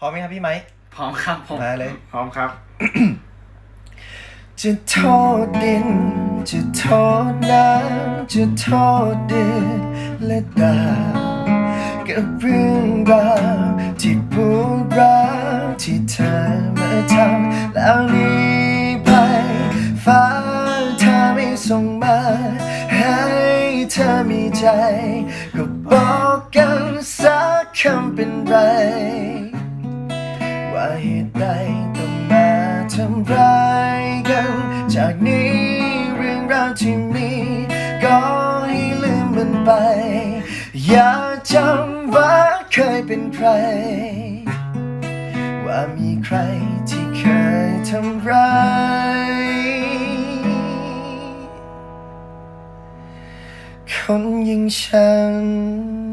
พร้อมไหมครับพี่ไม้พร้อมครับผมมาเลย พร้อมครับ จะโทษดิน จะโทษน้ำจะโทษเดือนและดาวกับเรื่องราวที่ปวดร้าวที่เธอมาทำแล้วหนี้ไปฟ้าเธอไม่ส่งมาให้เธอมีใจ ก็บอกกันสักคำเป็นไร ว่าเหตุใดต้องมาทำร้ายกัน จากนี้เรื่องราวที่มีก็ให้ลืมมันไป อย่าจำว่าเคยเป็นใคร ว่ามีใครที่เคยทำร้ายคนอยิ่างฉัน